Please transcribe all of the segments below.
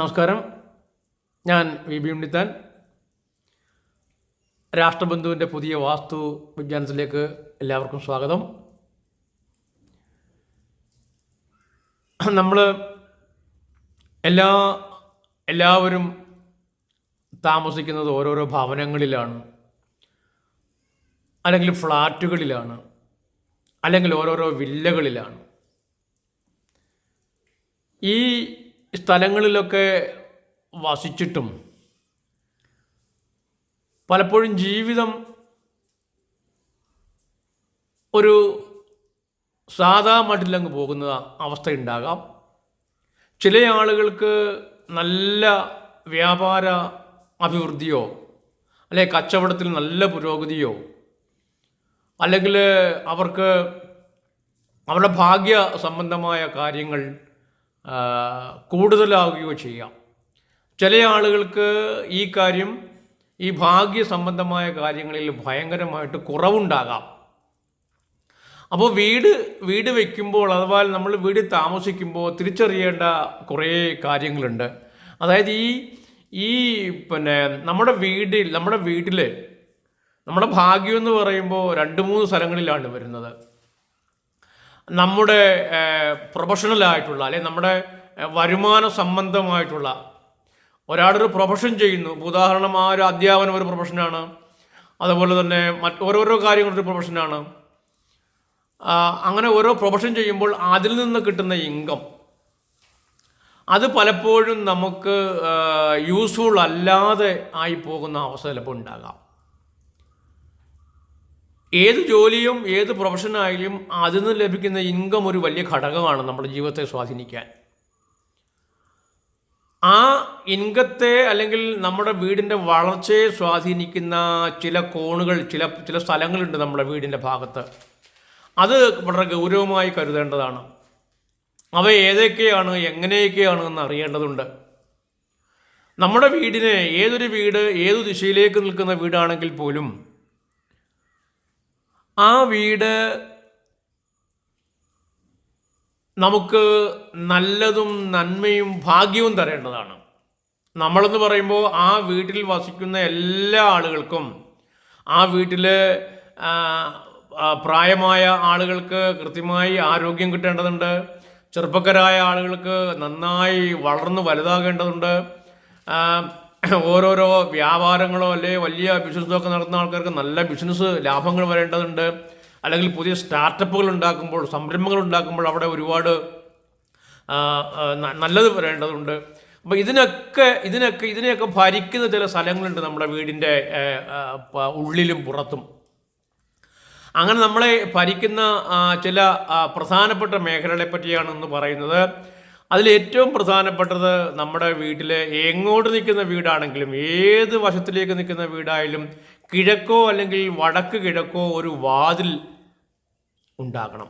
നമസ്കാരം. ഞാൻ V B Unnithan. രാഷ്ട്രബന്ധുവിന്റെ പുതിയ വാസ്തു വിജ്ഞാനത്തിലേക്ക് എല്ലാവർക്കും സ്വാഗതം. നമ്മൾ എല്ലാ എല്ലാവരും താമസിക്കുന്നത് ഓരോരോ ഭവനങ്ങളിലാണ്. അല്ലെങ്കിൽ ഫ്ലാറ്റുകളിലാണ് അല്ലെങ്കിൽ ഓരോരോ വില്ലകളിലാണ്. ഈ സ്ഥലങ്ങളിലൊക്കെ വസിച്ചിട്ടും പലപ്പോഴും ജീവിതം ഒരു സാധാ മട്ടിലങ്ങ് പോകുന്ന അവസ്ഥയുണ്ടാകാം ചില ആളുകൾക്ക് നല്ല വ്യാപാര അഭിവൃദ്ധിയോ അല്ലെ കച്ചവടത്തിൽ നല്ല പുരോഗതിയോ അല്ലെങ്കിൽ അവർക്ക് അവരുടെ ഭാഗ്യ സംബന്ധമായ കാര്യങ്ങൾ കൂടുതലാവുകയോ ചെയ്യാം. ചില ആളുകൾക്ക് ഈ കാര്യം ഈ ഭാഗ്യ സംബന്ധമായ കാര്യങ്ങളിൽ ഭയങ്കരമായിട്ട് കുറവുണ്ടാകാം. അപ്പോൾ വീട് വീട് വയ്ക്കുമ്പോൾ അഥവാ നമ്മൾ വീട് താമസിക്കുമ്പോൾ തിരിച്ചറിയേണ്ട കുറേ കാര്യങ്ങളുണ്ട്. അതായത് ഈ ഈ പിന്നെ നമ്മുടെ വീട്ടിൽ നമ്മുടെ വീട്ടിൽ നമ്മുടെ ഭാഗ്യം എന്ന് പറയുമ്പോൾ രണ്ട് മൂന്ന് സ്ഥലങ്ങളിലാണ് വരുന്നത്. നമ്മുടെ പ്രൊഫഷണൽ ആയിട്ടുള്ള അല്ലെങ്കിൽ നമ്മുടെ വരുമാന സംബന്ധമായിട്ടുള്ള ഒരാളൊരു പ്രൊഫഷൻ ചെയ്യുന്നു. ഉദാഹരണം ആ ഒരു അധ്യാപനം ഒരു പ്രൊഫഷനാണ്. അതുപോലെ തന്നെ മറ്റ് ഓരോരോ കാര്യങ്ങളൊരു പ്രൊഫഷനാണ്. അങ്ങനെ ഓരോ പ്രൊഫഷൻ ചെയ്യുമ്പോൾ അതിൽ നിന്ന് കിട്ടുന്ന ഇൻകം. അത് പലപ്പോഴും നമുക്ക് യൂസ്ഫുൾ അല്ലാതെ ആയി പോകുന്ന അവസ്ഥ ചിലപ്പോൾ ഉണ്ടാകാം. ഏത് ജോലിയും ഏത് പ്രൊഫഷനായാലും അതിൽ നിന്ന് ലഭിക്കുന്ന ഇൻകം ഒരു വലിയ ഘടകമാണ് നമ്മുടെ ജീവിതത്തെ സ്വാധീനിക്കാൻ. ആ ഇൻകത്തെ അല്ലെങ്കിൽ നമ്മുടെ വീടിന്റെ വളർച്ചയെ സ്വാധീനിക്കുന്ന ചില കോണുകൾ ചില ചില സ്ഥലങ്ങളുണ്ട് നമ്മുടെ വീടിന്റെ ഭാഗത്ത്. അത് വളരെ ഗൗരവമായി കരുതേണ്ടതാണ്. അവ ഏതൊക്കെയാണ് എങ്ങനെയൊക്കെയാണ് എന്ന് അറിയേണ്ടതുണ്ട്. നമ്മുടെ വീടിനെ ഏതൊരു വീട് ഏതു ദിശയിലേക്ക് നിൽക്കുന്ന വീടാണെങ്കിൽ പോലും ആ വീട് നമുക്ക് നല്ലതും നന്മയും ഭാഗ്യവും തരേണ്ടതാണ്. നമ്മളെന്ന് പറയുമ്പോൾ ആ വീട്ടിൽ വസിക്കുന്ന എല്ലാ ആളുകൾക്കും ആ വീട്ടിൽ പ്രായമായ ആളുകൾക്ക് കൃത്യമായി ആരോഗ്യം കിട്ടേണ്ടതുണ്ട്. ചെറുപ്പക്കാരായ ആളുകൾക്ക് നന്നായി വളർന്ന് വലുതാകേണ്ടതുണ്ട്. ഓരോരോ വ്യാപാരങ്ങളോ അല്ലെ വലിയ ബിസിനസ്സോ ഒക്കെ നടത്തുന്ന ആൾക്കാർക്ക് നല്ല ബിസിനസ് ലാഭങ്ങൾ വരേണ്ടതുണ്ട്. അല്ലെങ്കിൽ പുതിയ സ്റ്റാർട്ടപ്പുകൾ ഉണ്ടാക്കുമ്പോൾ സംരംഭങ്ങൾ ഉണ്ടാക്കുമ്പോൾ അവിടെ ഒരുപാട് നല്ലത് വരേണ്ടതുണ്ട്. അപ്പോൾ ഇതിനൊക്കെ ഇതിനൊക്കെ ഇതിനെയൊക്കെ ഭരിക്കുന്ന ചില സ്ഥലങ്ങളുണ്ട് നമ്മുടെ വീടിന്റെ ഉള്ളിലും പുറത്തും. അങ്ങനെ നമ്മളെ ഭരിക്കുന്ന ചില പ്രധാനപ്പെട്ട മേഖലകളെ പറ്റിയാണ് ഇന്ന് പറയുന്നത്. അതിൽ ഏറ്റവും പ്രധാനപ്പെട്ടത് നമ്മുടെ വീട്ടിലെ എങ്ങോട്ട് നിൽക്കുന്ന വീടാണെങ്കിലും ഏത് വശത്തിലേക്ക് നിൽക്കുന്ന വീടായാലും കിഴക്കോ അല്ലെങ്കിൽ വടക്ക് കിഴക്കോ ഒരു വാതിൽ ഉണ്ടാകണം.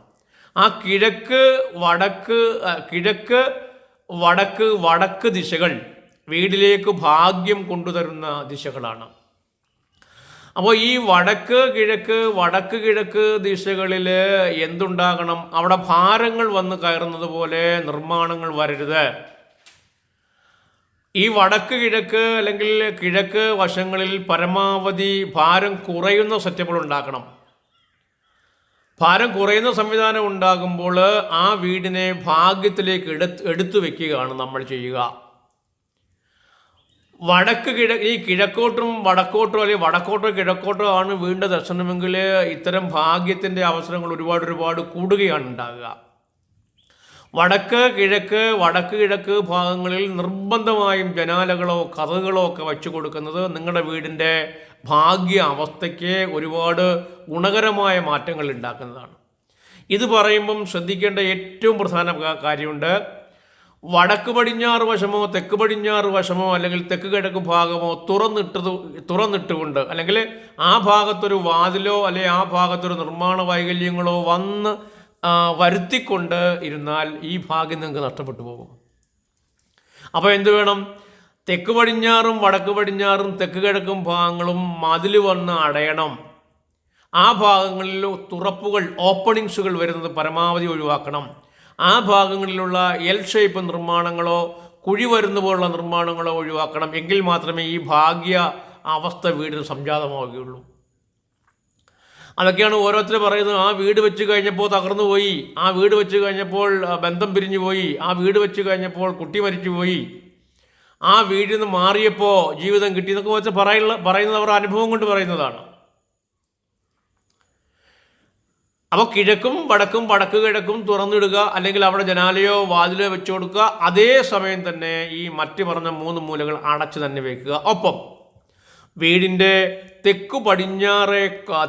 ആ കിഴക്ക് വടക്ക് കിഴക്ക് വടക്ക് വടക്ക് ദിശകൾ വീടിലേക്ക് ഭാഗ്യം കൊണ്ടുതരുന്ന ദിശകളാണ്. അപ്പോൾ ഈ വടക്ക് കിഴക്ക് വടക്ക് കിഴക്ക് ദിശകളിൽ എന്തുണ്ടാകണം? അവിടെ ഭാരങ്ങൾ വന്ന് കയറുന്നത് പോലെ നിർമ്മാണങ്ങൾ വരരുത്. ഈ വടക്ക് കിഴക്ക് അല്ലെങ്കിൽ കിഴക്ക് വശങ്ങളിൽ പരമാവധി ഭാരം കുറയുന്ന സെറ്റപ്പുകൾ ഉണ്ടാക്കണം. ഭാരം കുറയുന്ന സംവിധാനം ഉണ്ടാകുമ്പോൾ ആ വീടിനെ ഭാഗ്യത്തിലേക്ക് എടുത്ത് എടുത്തു വെക്കുകയാണ് നമ്മൾ ചെയ്യുക. വടക്ക് കിഴ ഈ കിഴക്കോട്ടും വടക്കോട്ടോ അല്ലെങ്കിൽ വടക്കോട്ടോ കിഴക്കോട്ടോ ആണ് വീണ്ട ദർശനമെങ്കിൽ ഇത്തരം ഭാഗ്യത്തിന്റെ അവസരങ്ങൾ ഒരുപാട് ഒരുപാട് കൂടുകയാണ് ഉണ്ടാകുക. വടക്ക് കിഴക്ക് വടക്ക് കിഴക്ക് ഭാഗങ്ങളിൽ നിർബന്ധമായും ജനാലകളോ കഥകളോ ഒക്കെ വച്ചു കൊടുക്കുന്നത് നിങ്ങളുടെ വീടിന്റെ ഭാഗ്യ അവസ്ഥയ്ക്ക് ഒരുപാട് ഗുണകരമായ മാറ്റങ്ങൾ ഉണ്ടാക്കുന്നതാണ്. ഇത് പറയുമ്പം ശ്രദ്ധിക്കേണ്ട ഏറ്റവും പ്രധാന കാര്യമുണ്ട് വടക്ക് പടിഞ്ഞാറ് വശമോ തെക്ക് പടിഞ്ഞാറ് വശമോ അല്ലെങ്കിൽ തെക്ക് കിഴക്ക് ഭാഗമോ തുറന്നിട്ടത് തുറന്നിട്ടുകൊണ്ട് അല്ലെങ്കിൽ ആ ഭാഗത്തൊരു വാതിലോ അല്ലെങ്കിൽ ആ ഭാഗത്തൊരു നിർമ്മാണ വൈകല്യങ്ങളോ വന്ന് വരുത്തിക്കൊണ്ട് ഇരുന്നാൽ ഈ ഭാഗ്യം നിങ്ങൾക്ക് നഷ്ടപ്പെട്ടു പോകും. അപ്പോൾ എന്ത് വേണം? തെക്ക് പടിഞ്ഞാറും വടക്ക് പടിഞ്ഞാറും തെക്ക് കിഴക്കും ഭാഗങ്ങളും മതിൽ വന്ന് അടയണം. ആ ഭാഗങ്ങളിൽ തുറപ്പുകൾ ഓപ്പണിങ്സുകൾ വരുന്നത് പരമാവധി ഒഴിവാക്കണം. ആ ഭാഗങ്ങളിലുള്ള എൽ ഷേപ്പ് നിർമ്മാണങ്ങളോ കുഴി വരുന്ന പോലുള്ള നിർമ്മാണങ്ങളോ ഒഴിവാക്കണം. എങ്കിൽ മാത്രമേ ഈ ഭാഗ്യ അവസ്ഥ വീടിന് സംജാതമാവുകയുള്ളൂ. അതൊക്കെയാണ് ഓരോരുത്തർ പറയുന്നത്. ആ വീട് വെച്ച് കഴിഞ്ഞപ്പോൾ തകർന്നു പോയി. ആ വീട് വെച്ച് കഴിഞ്ഞപ്പോൾ ബന്ധം പിരിഞ്ഞു പോയി. ആ വീട് വെച്ച് കഴിഞ്ഞപ്പോൾ കുട്ടി മരിച്ചു പോയി. ആ വീടിൽ നിന്ന് മാറിയപ്പോൾ ജീവിതം കിട്ടി എന്നൊക്കെ വെച്ച് പറയുന്ന പറയുന്നത് അവർ അനുഭവം കൊണ്ട് പറയുന്നതാണ്. അപ്പോൾ കിഴക്കും വടക്കും വടക്ക് കിഴക്കും തുറന്നിടുക അല്ലെങ്കിൽ അവിടെ ജനാലയോ വാതിലോ വെച്ചു കൊടുക്കുക. അതേ സമയം തന്നെ ഈ മറ്റു പറഞ്ഞ മൂന്ന് മൂലകൾ അടച്ചു തന്നെ വെക്കുക. ഒപ്പം വീടിന്റെ തെക്ക് പടിഞ്ഞാറേ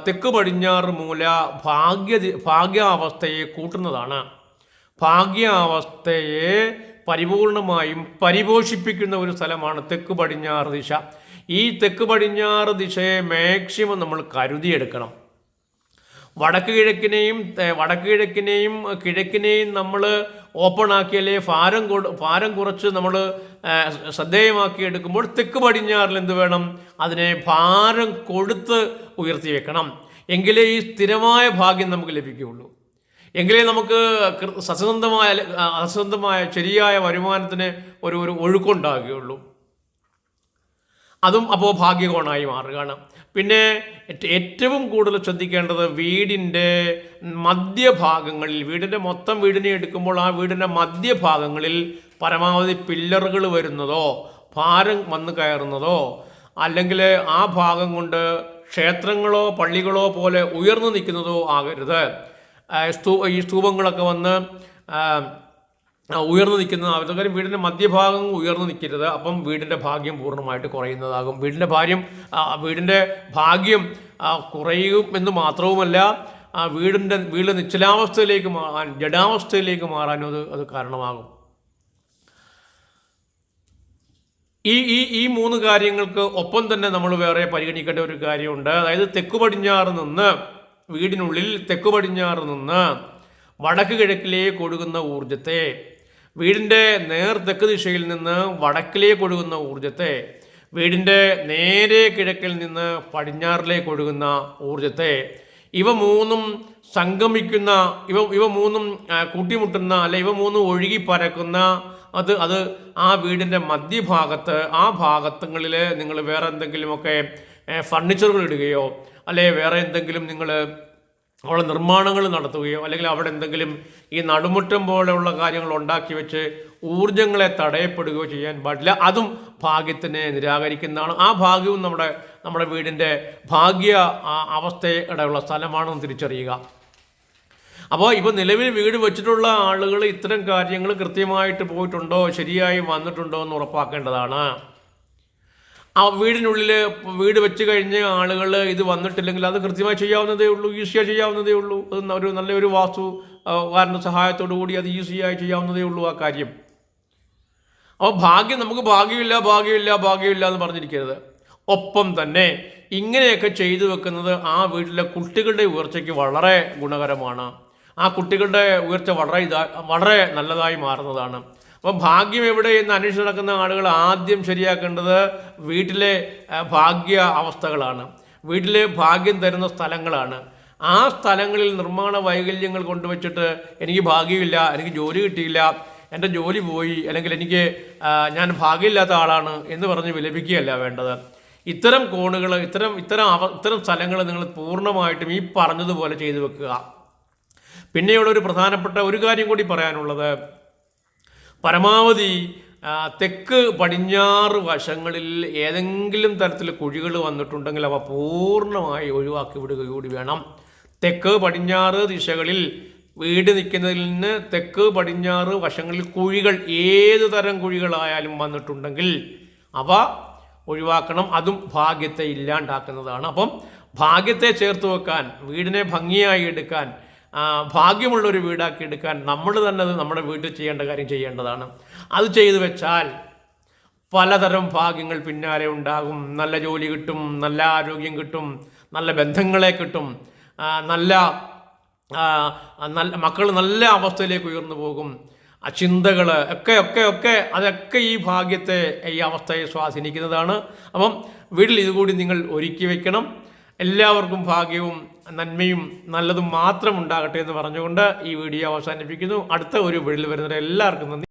തെക്ക് പടിഞ്ഞാറ് മൂല ഭാഗ്യ ഭാഗ്യാവസ്ഥയെ കൂട്ടുന്നതാണ്. ഭാഗ്യാവസ്ഥയെ പരിപൂർണമായും പരിപോഷിപ്പിക്കുന്ന ഒരു സ്ഥലമാണ് തെക്ക് പടിഞ്ഞാറ് ദിശ. ഈ തെക്ക് പടിഞ്ഞാറ് ദിശയെ മാക്സിമം നമ്മൾ കരുതിയെടുക്കണം. വടക്ക് കിഴക്കിനെയും വടക്ക് കിഴക്കിനെയും കിഴക്കിനെയും നമ്മൾ ഓപ്പൺ ആക്കിയാലേ ഭാരം ഭാരം കുറച്ച് നമ്മൾ ശ്രദ്ധേയമാക്കി എടുക്കുമ്പോൾ തെക്ക് പടിഞ്ഞാറിൽ എന്ത് വേണം? അതിനെ ഭാരം കൊടുത്ത് ഉയർത്തി വെക്കണം. എങ്കിലേ ഈ സ്ഥിരമായ ഭാഗ്യം നമുക്ക് ലഭിക്കുകയുള്ളൂ. എങ്കിലേ നമുക്ക് സസന്തമായ അസന്തമായ ശരിയായ വരുമാനത്തിന് ഒരു ഒരു ഒഴുക്കുണ്ടാകുകയുള്ളൂ. അതും അപ്പോൾ ഭാഗ്യകോണായി മാറുകയാണ്. പിന്നെ ഏറ്റവും കൂടുതൽ ശ്രദ്ധിക്കേണ്ടത് വീടിന്റെ മധ്യഭാഗങ്ങളിൽ വീടിന്റെ മൊത്തം വീടിനെ എടുക്കുമ്പോൾ ആ വീടിന്റെ മധ്യഭാഗങ്ങളിൽ പരമാവധി പില്ലറുകൾ വരുന്നതോ ഭാരം വന്ന് കയറുന്നതോ അല്ലെങ്കിൽ ആ ഭാഗം കൊണ്ട് ക്ഷേത്രങ്ങളോ പള്ളികളോ പോലെ ഉയർന്നു നിൽക്കുന്നതോ ആകരുത്. ഈ സ്തൂപങ്ങളൊക്കെ വന്ന് ഉയർന്നു നിൽക്കുന്ന കാര്യം വീടിന്റെ മധ്യഭാഗം ഉയർന്നു നിൽക്കരുത്. അപ്പം വീടിന്റെ ഭാഗ്യം പൂർണമായിട്ട് കുറയുന്നതാകും. വീടിന്റെ ഭാര്യം വീടിന്റെ ഭാഗ്യം കുറയും എന്ന് മാത്രവുമല്ല ആ വീടിന്റെ വീട് നിശ്ചലാവസ്ഥയിലേക്ക് മാറാൻ ജഡാവസ്ഥയിലേക്ക് മാറാനും അത് അത് കാരണമാകും. ഈ ഈ ഈ മൂന്ന് കാര്യങ്ങൾക്ക് ഒപ്പം തന്നെ നമ്മൾ വേറെ പരിഗണിക്കേണ്ട ഒരു കാര്യമുണ്ട്. അതായത് തെക്കു പടിഞ്ഞാറ് നിന്ന് വീടിനുള്ളിൽ തെക്കു പടിഞ്ഞാറ് നിന്ന് വടക്ക് കിഴക്കിലേക്ക് ഒഴുകുന്ന ഊർജത്തെ വീടിന്റെ നേർ തെക്ക് ദിശയിൽ നിന്ന് വടക്കിലേക്ക് ഒഴുകുന്ന ഊർജത്തെ വീടിന്റെ നേരെ കിഴക്കിൽ നിന്ന് പടിഞ്ഞാറിലേക്ക് ഒഴുകുന്ന ഊർജത്തെ ഇവ മൂന്നും സംഗമിക്കുന്ന ഇവ ഇവ മൂന്നും കൂട്ടിമുട്ടുന്ന അല്ലെ ഇവ മൂന്നും ഒഴുകി പരക്കുന്ന അത് അത് ആ വീടിന്റെ മധ്യഭാഗത്ത് ആ ഭാഗത്തുങ്ങളിൽ നിങ്ങൾ വേറെ എന്തെങ്കിലുമൊക്കെ ഫർണിച്ചറുകൾ ഇടുകയോ അല്ലെ വേറെ എന്തെങ്കിലും നിങ്ങൾ അവിടെ നിർമ്മാണങ്ങൾ നടത്തുകയോ അല്ലെങ്കിൽ അവിടെ എന്തെങ്കിലും ഈ നടുമുറ്റം പോലെയുള്ള കാര്യങ്ങൾ ഉണ്ടാക്കി വെച്ച് ഊർജങ്ങളെ തടയപ്പെടുകയോ ചെയ്യാൻ പാടില്ല. അതും ഭാഗ്യത്തിനെ നിരാകരിക്കുന്നതാണ്. ആ ഭാഗ്യവും നമ്മുടെ നമ്മുടെ വീടിന്റെ ഭാഗ്യ അവസ്ഥയുടെ ഉള്ള സ്ഥലമാണെന്ന് തിരിച്ചറിയുക. അപ്പോൾ ഇപ്പോൾ നിലവിൽ വീട് വെച്ചിട്ടുള്ള ആളുകൾ ഇത്തരം കാര്യങ്ങൾ കൃത്യമായിട്ട് പോയിട്ടുണ്ടോ ശരിയായി വന്നിട്ടുണ്ടോ എന്ന് ഉറപ്പാക്കേണ്ടതാണ്. ആ വീടിനുള്ളിൽ വീട് വെച്ച് കഴിഞ്ഞ് ആളുകൾ ഇത് വന്നിട്ടില്ലെങ്കിൽ അത് കൃത്യമായി ചെയ്യാവുന്നതേ ഉള്ളൂ ഈസിയായി ചെയ്യാവുന്നതേ ഉള്ളൂ. അത് ഒരു നല്ലൊരു വാസ്തു കാരന്റെ സഹായത്തോടു കൂടി അത് ഈസിയായി ചെയ്യാവുന്നതേ ഉള്ളൂ ആ കാര്യം. അപ്പോൾ ഭാഗ്യം നമുക്ക് ഭാഗ്യമില്ല ഭാഗ്യമില്ല ഭാഗ്യമില്ല എന്ന് പറഞ്ഞിരിക്കരുത്. ഒപ്പം തന്നെ ഇങ്ങനെയൊക്കെ ചെയ്തു വെക്കുന്നത് ആ വീട്ടിലെ കുട്ടികളുടെ ഉയർച്ചയ്ക്ക് വളരെ ഗുണകരമാണ്. ആ കുട്ടികളുടെ ഉയർച്ച വളരെ ഇതാ വളരെ നല്ലതായി മാറുന്നതാണ്. അപ്പം ഭാഗ്യം എവിടെ എന്ന് അന്വേഷിച്ച് നടക്കുന്ന ആളുകൾ ആദ്യം ശരിയാക്കേണ്ടത് വീട്ടിലെ ഭാഗ്യ അവസ്ഥകളാണ്. വീട്ടിലെ ഭാഗ്യം തരുന്ന സ്ഥലങ്ങളാണ്. ആ സ്ഥലങ്ങളിൽ നിർമ്മാണ വൈകല്യങ്ങൾ കൊണ്ടുവച്ചിട്ട് എനിക്ക് ഭാഗ്യമില്ല എനിക്ക് ജോലി കിട്ടിയില്ല എന്റെ ജോലി പോയി അല്ലെങ്കിൽ എനിക്ക് ഞാൻ ഭാഗ്യമില്ലാത്ത ആളാണ് എന്ന് പറഞ്ഞ് വിലപിക്കുകയല്ല വേണ്ടത്. ഇത്തരം കോണുകൾ ഇത്തരം ഇത്തരം അവ ഇത്തരം സ്ഥലങ്ങൾ നിങ്ങൾ പൂർണമായിട്ടും ഈ പറഞ്ഞതുപോലെ ചെയ്തു വെക്കുക. പിന്നെയുള്ള ഒരു പ്രധാനപ്പെട്ട ഒരു കാര്യം കൂടി പറയാനുള്ളത്. പരമാവധി തെക്ക് പടിഞ്ഞാറ് വശങ്ങളിൽ ഏതെങ്കിലും തരത്തിൽ കുഴികൾ വന്നിട്ടുണ്ടെങ്കിൽ അവ പൂർണമായി ഒഴിവാക്കി വിടുക കൂടി വേണം. തെക്ക് പടിഞ്ഞാറ് ദിശകളിൽ വീട് നിൽക്കുന്നതിൽ നിന്ന് തെക്ക് പടിഞ്ഞാറ് വശങ്ങളിൽ കുഴികൾ ഏത് തരം കുഴികളായാലും വന്നിട്ടുണ്ടെങ്കിൽ അവ ഒഴിവാക്കണം. അതും ഭാഗ്യത്തെ ഇല്ലാണ്ടാക്കുന്നതാണ്. അപ്പം ഭാഗ്യത്തെ ചേർത്ത് വെക്കാൻ വീടിനെ ഭംഗിയായി എടുക്കാൻ ആ, ഭാഗ്യമുള്ള ഒരു വീടാക്കി എടുക്കാൻ നമ്മൾ തന്നെ നമ്മുടെ വീട്ടിൽ ചെയ്യേണ്ട കാര്യം ചെയ്യേണ്ടതാണ്. അത് ചെയ്തു വെച്ചാൽ പലതരം ഭാഗ്യങ്ങൾ പിന്നാലെ ഉണ്ടാകും. നല്ല ജോലി കിട്ടും നല്ല ആരോഗ്യം കിട്ടും നല്ല ബന്ധങ്ങളെ കിട്ടും. നല്ല നല്ല മക്കൾ നല്ല അവസ്ഥയിലേക്ക് ഉയർന്നു പോകും. ആ ചിന്തകൾ ഒക്കെ ഒക്കെ ഒക്കെ അതൊക്കെ ഈ ഭാഗ്യത്തെ ഈ അവസ്ഥയെ സ്വാധീനിക്കുന്നതാണ്. അപ്പം വീട്ടിൽ ഇതുകൂടി നിങ്ങൾ ഒരുക്കി വെക്കണം. എല്ലാവർക്കും ഭാഗ്യവും നന്മയും നല്ലതും മാത്രം ഉണ്ടാകട്ടെ എന്ന് പറഞ്ഞുകൊണ്ട് ഈ വീഡിയോ അവസാനിപ്പിക്കുന്നു. അടുത്ത ഒരു വീട്ടിൽ വരുന്നവരെ എല്ലാവർക്കും നന്ദി.